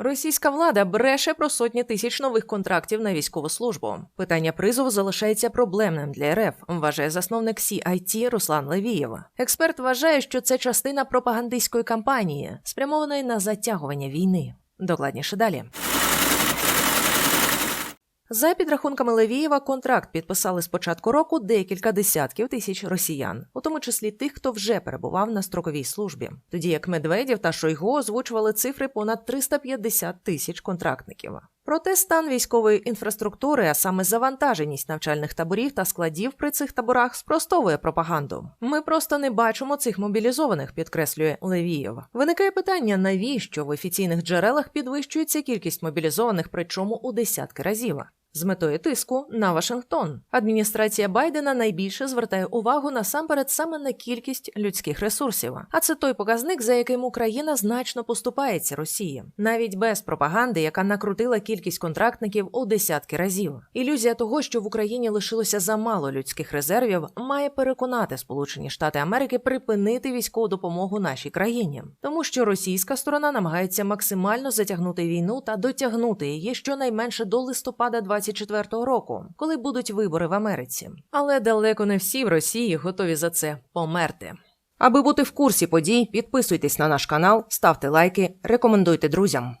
Російська влада бреше про сотні тисяч нових контрактів на військову службу. Питання призову залишається проблемним для РФ, вважає засновник CIT Руслан Левієв. Експерт вважає, що це частина пропагандистської кампанії, спрямованої на затягування війни. Докладніше далі. За підрахунками Левієва, контракт підписали з початку року декілька десятків тисяч росіян, у тому числі тих, хто вже перебував на строковій службі. Тоді як Медведєв та Шойгу озвучували цифри понад 350 тисяч контрактників. Проте стан військової інфраструктури, а саме завантаженість навчальних таборів та складів при цих таборах, спростовує пропаганду. Ми просто не бачимо цих мобілізованих, підкреслює Левієв. Виникає питання, навіщо в офіційних джерелах підвищується кількість мобілізованих, причому у десятки разів. З метою тиску на Вашингтон адміністрація Байдена найбільше звертає увагу насамперед саме на кількість людських ресурсів. А це той показник, за яким Україна значно поступається Росії, навіть без пропаганди, яка накрутила кількість контрактників у десятки разів. Ілюзія того, що в Україні лишилося замало людських резервів, має переконати Сполучені Штати Америки припинити військову допомогу нашій країні, тому що російська сторона намагається максимально затягнути війну та дотягнути її щонайменше до листопада 24-го року, коли будуть вибори в Америці. Але далеко не всі в Росії готові за це померти. Аби бути в курсі подій, підписуйтесь на наш канал, ставте лайки, рекомендуйте друзям.